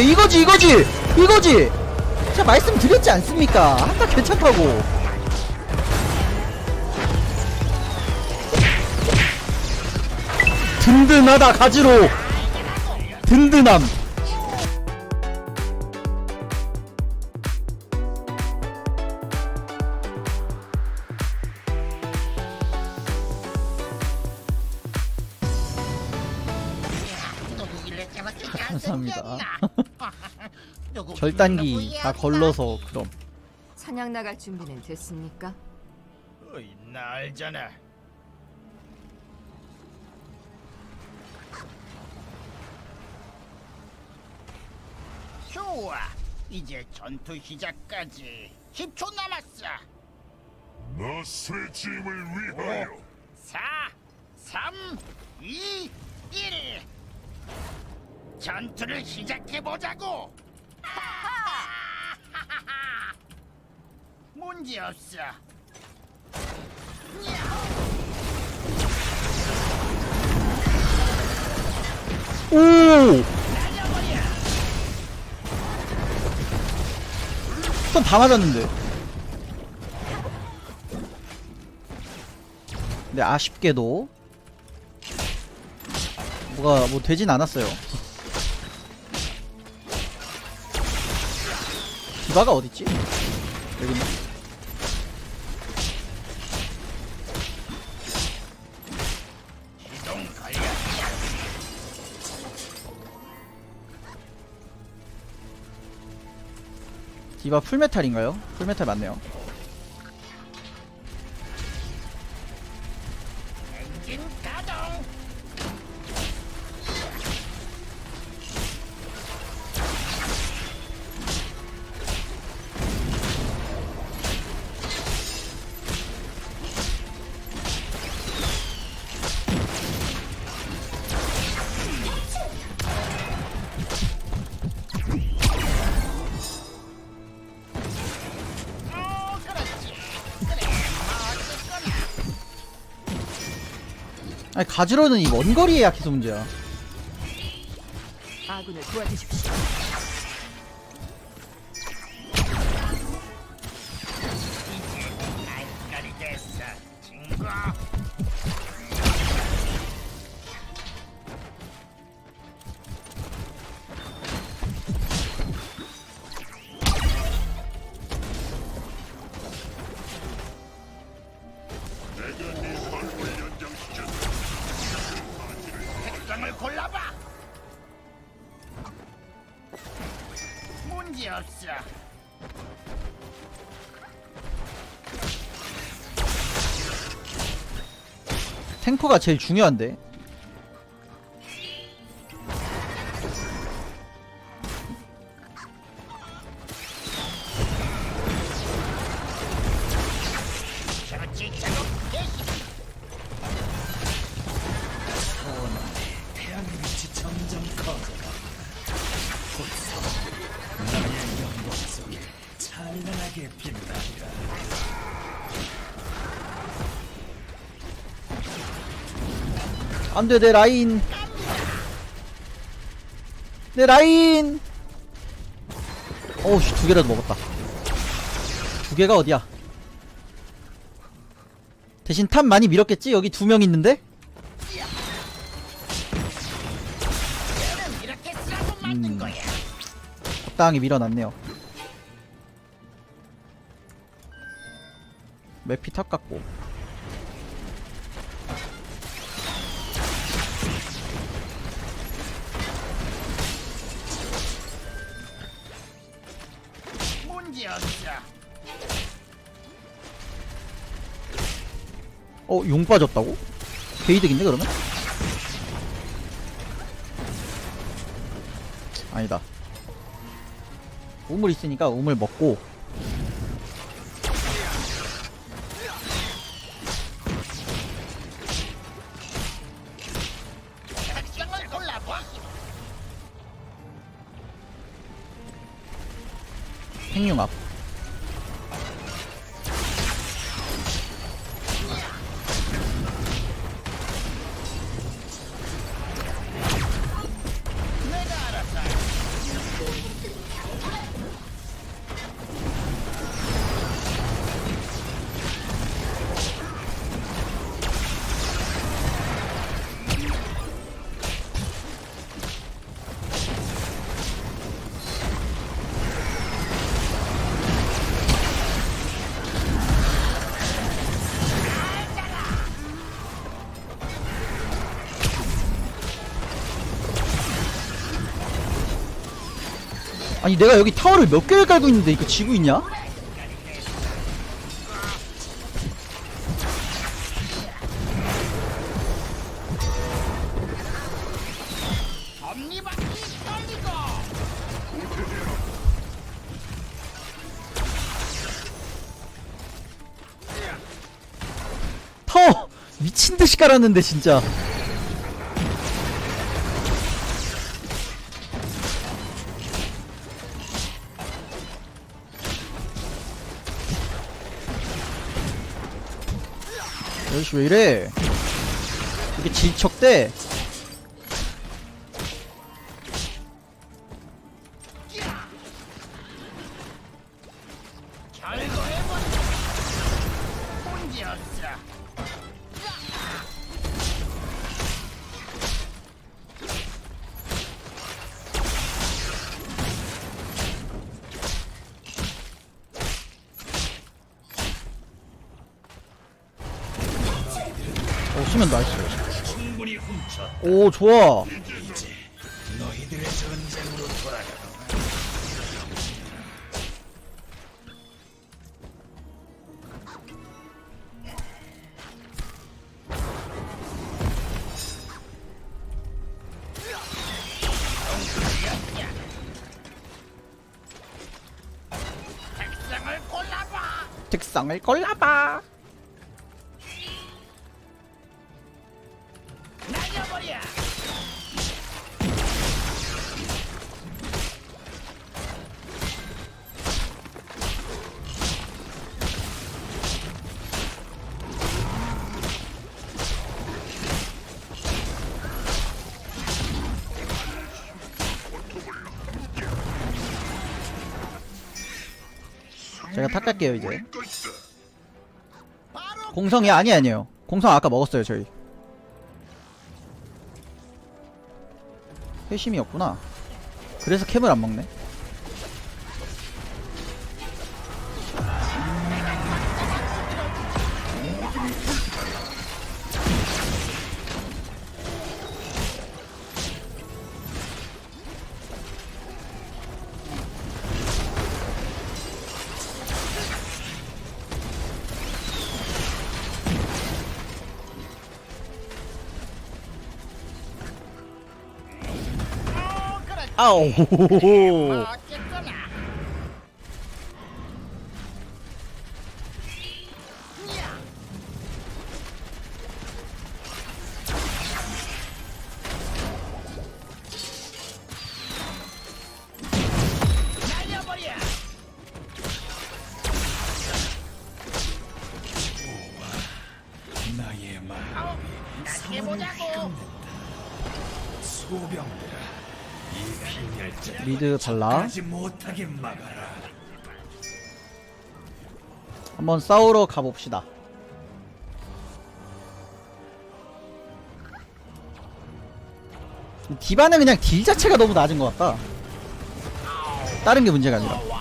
이거지 이거지 이거지. 제가 말씀드렸지 않습니까? 한타 괜찮다고. 든든하다 가지로. 든든함 절단기 다 걸러서 그럼 사냥 나갈 준비는 됐습니까? 어이, 나 알잖아. 좋아. 이제 전투 시작까지 10초 남았어. 나스의 짐을 위하여 4, 3, 2, 1. 전투를 시작해 보자고. 문제 없어. 오! 손다 맞았는데. 근데 아쉽게도 뭐가 뭐 되진 않았어요. 디바가 어딨지? 여기. 디바 풀메탈인가요? 풀메탈 맞네요. 아니 가지로는 이 원거리에 약해서 문제야. 아군을 도와주십시오. 문제 없어. 탱커가 제일 중요한데. 안돼 내 라인. 내 라인. 어우씨 두 개라도 먹었다. 두 개가 어디야? 대신 탑 많이 밀었겠지? 여기 두 명 있는데? 음. 적당히 밀어놨네요. 매피 탑 같고 어. 어용 빠졌다고? 게이득인데 그러면? 아니다 우물 있으니까 우물 먹고 아니 내가 여기 타워를 몇 개를 깔고 있는데 이거 지고 있냐? 타워 미친 듯이 깔았는데 진짜. 여기씨 왜 이래? 이게 질척대? 오 수면 나이스. 오 좋아. 색상을 골라봐 제가 탁 갈게요 이제. 공성이 아니 아니에요. 공성 아까 먹었어요 저희. 회심이었구나. 그래서 캠을 안 먹네. 어쨌거나 날려버려 나의 말 아우 나중에 보자고 빈혈자를 미드 발라. 한번 싸우러 가봅시다. 디바는 그냥 딜 자체가 너무 낮은 것 같다. 다른 게 문제가 아니라.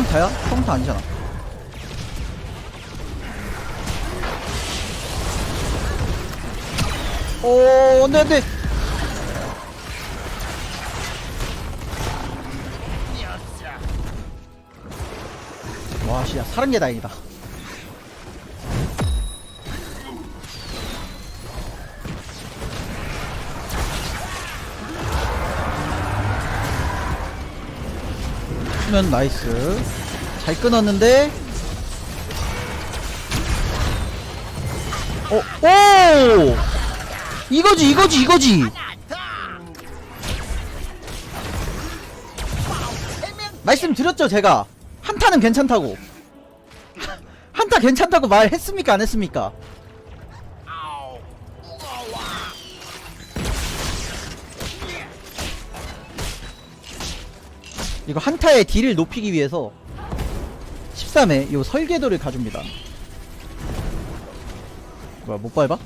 수강타야? 수강타 아니잖아. 오, 안 돼, 안 돼. 와, 진짜 살은 게 다행이다. 수면 나이스. 잘 끊었는데. 어, 오! 이거지, 이거지, 이거지! 말씀드렸죠, 제가. 한타는 괜찮다고. 한타 괜찮다고 말했습니까, 안 했습니까? 이거 한타의 딜을 높이기 위해서 13회 요 설계도를 가줍니다 뭐야 못 밟아?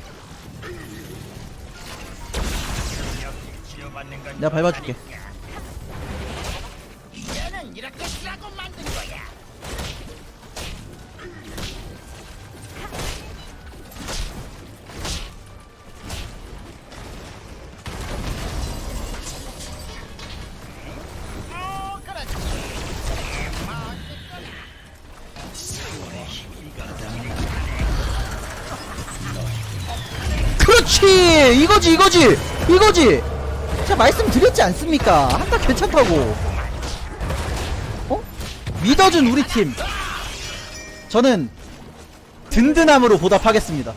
내가 밟아줄게 이거지 이거지 이거지. 제가 말씀드렸지 않습니까? 한타 괜찮다고. 어? 믿어준 우리 팀. 저는 든든함으로 보답하겠습니다.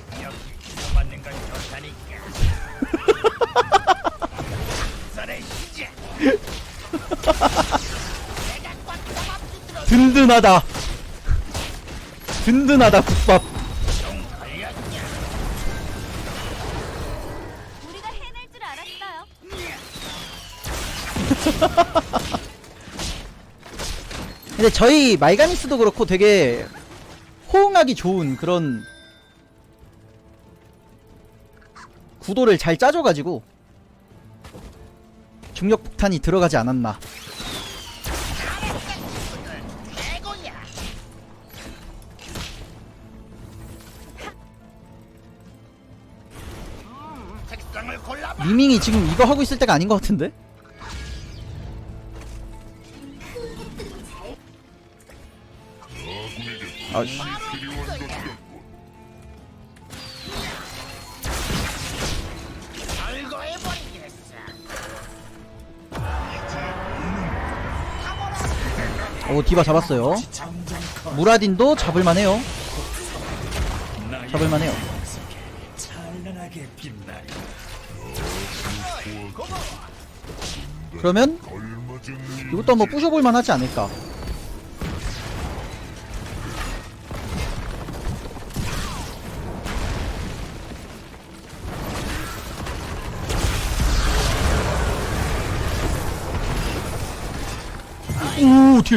든든하다. 든든하다 국밥 근데 저희 말가니스도 그렇고 되게 호응하기 좋은 그런 구도를 잘 짜줘가지고 중력 폭탄이 들어가지 않았나. 음. 리밍이 지금 이거 하고 있을 때가 아닌 것 같은데? 아, 씨. 알고 해버리겠어. 오 디바 잡았어요 무라딘도 잡을만해요 잡을만해요. 그러면 이것도 한번 부셔볼만 하지 않을까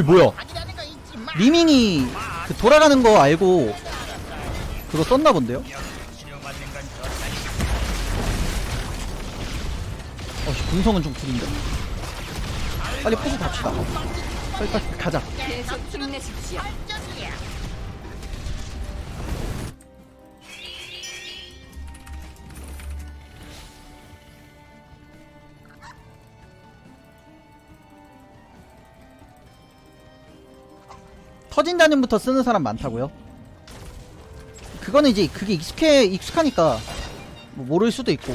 뭐야 거 잊지 마. 리밍이 그 돌아가는 거 알고 그거 썼나 본데요? 어씨 궁성은 좀 구린데 빨리 포즈 갑시다 빨리 빨리 가자 터진 단음부터 쓰는 사람 많다고요? 그거는 이제 그게 익숙해 익숙하니까 뭐 모를 수도 있고.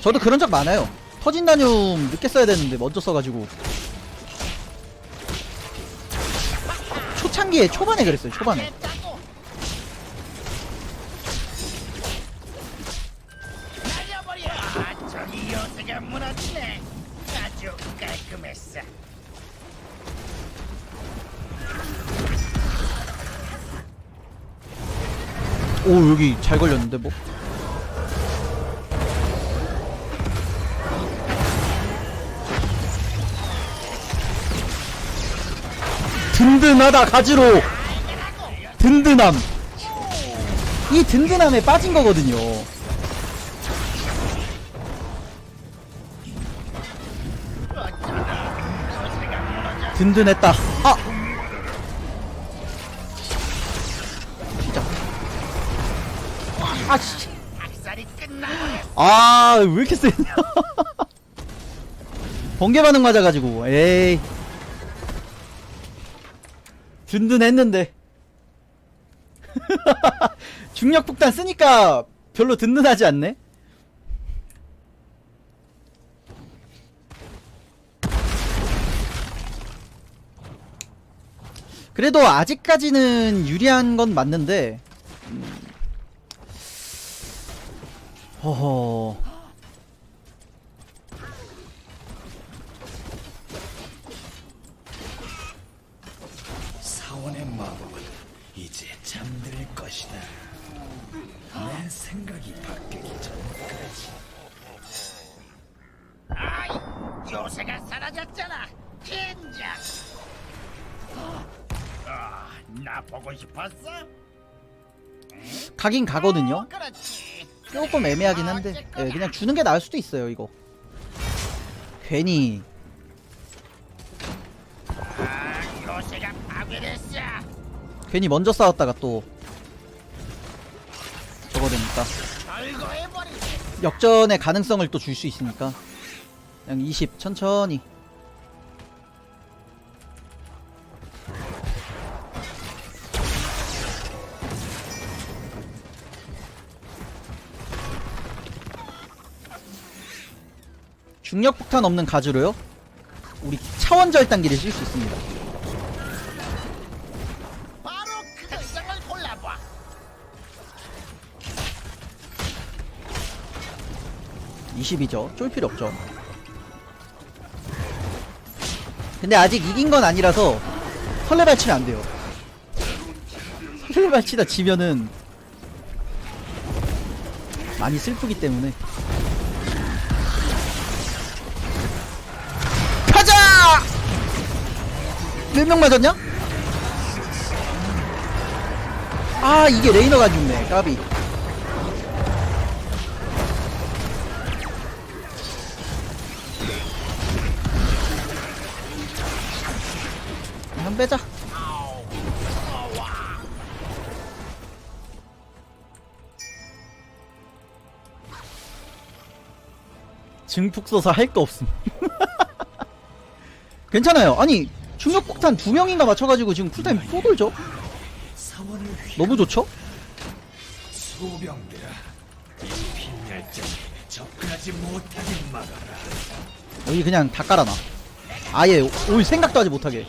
저도 그런 적 많아요. 터진 단음 늦게 써야 되는데 먼저 써가지고. 초창기에 초반에 그랬어요 초반에 오 여기 잘 걸렸는데 뭐? 든든하다 가지로! 든든함. 이 든든함에 빠진 거거든요. 든든했다. 아 아씨 학살이 끝나버렸어. 아, 왜 이렇게 세냐? 번개 반응 맞아가지고, 에이. 든든했는데. 중력 폭탄 쓰니까 별로 든든하지 않네? 그래도 아직까지는 유리한 건 맞는데, 허허. 사원의 마법은 이제 잠들 것이다. 내 생각이 바뀌기 전까지. 아이, 요새 요새가 사라졌잖아. 젠장. 아, 나 보고 싶었어? 가긴 가거든요. 어, 그렇지. 조금 애매하긴 한데 예, 그냥 주는 게 나을 수도 있어요 이거. 괜히. 괜히 먼저 싸웠다가 또 저거 되니까. 역전의 가능성을 또 줄 수 있으니까 그냥 20 천천히 중력 폭탄 없는 가주로요? 우리 차원 절 단기를 쓸 수 있습니다. 바로 그 의상을 골라봐. 이0이죠 쫄 필요 없죠. 근데 아직 이긴 건 아니라서 설레발 치면 안 돼요. 설레발 치다 지면은 많이 슬프기 때문에 몇명 맞았냐? 아 이게 레이너가 죽네. 까비. 한 빼자. 증폭소사 할거 없음. 괜찮아요. 아니 중력 폭탄 두 명인가 맞춰가지고 지금 쿨타임 또 돌죠? 너무 좋죠? 여기 그냥 다 깔아놔. 아예 올 생각도 하지 못하게.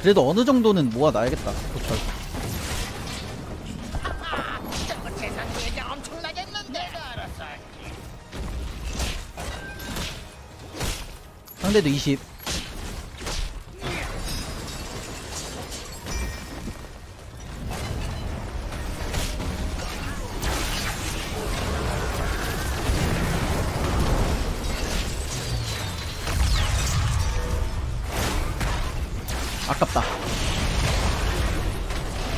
그래도 어느 정도는 모아놔야겠다. 도철. 상대도 20. 아깝다.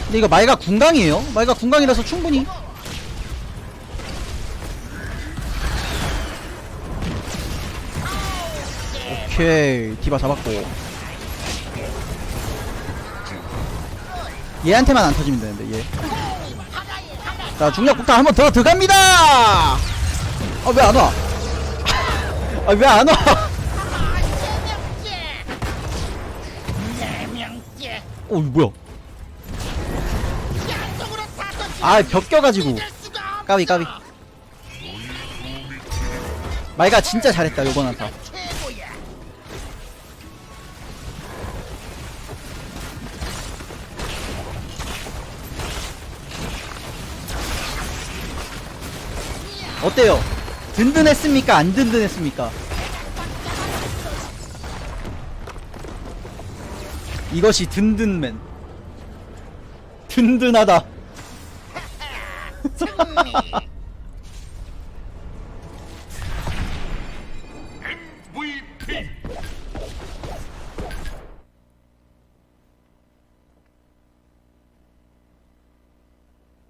근데 이거 말가 군강이에요? 말가 군강이라서 충분히 오케이 디바 잡았고 얘한테만 안 터지면 되는데 얘 자 중력 폭탄 한번 더 들어갑니다 아 왜 안 와? 아 왜 안 와? 어 뭐야. 아 없어. 까비 까비 말가 진짜 잘했다 요번 한타 어때요? 든든했습니까? 안 든든했습니까? 이것이 든든맨 든든하다.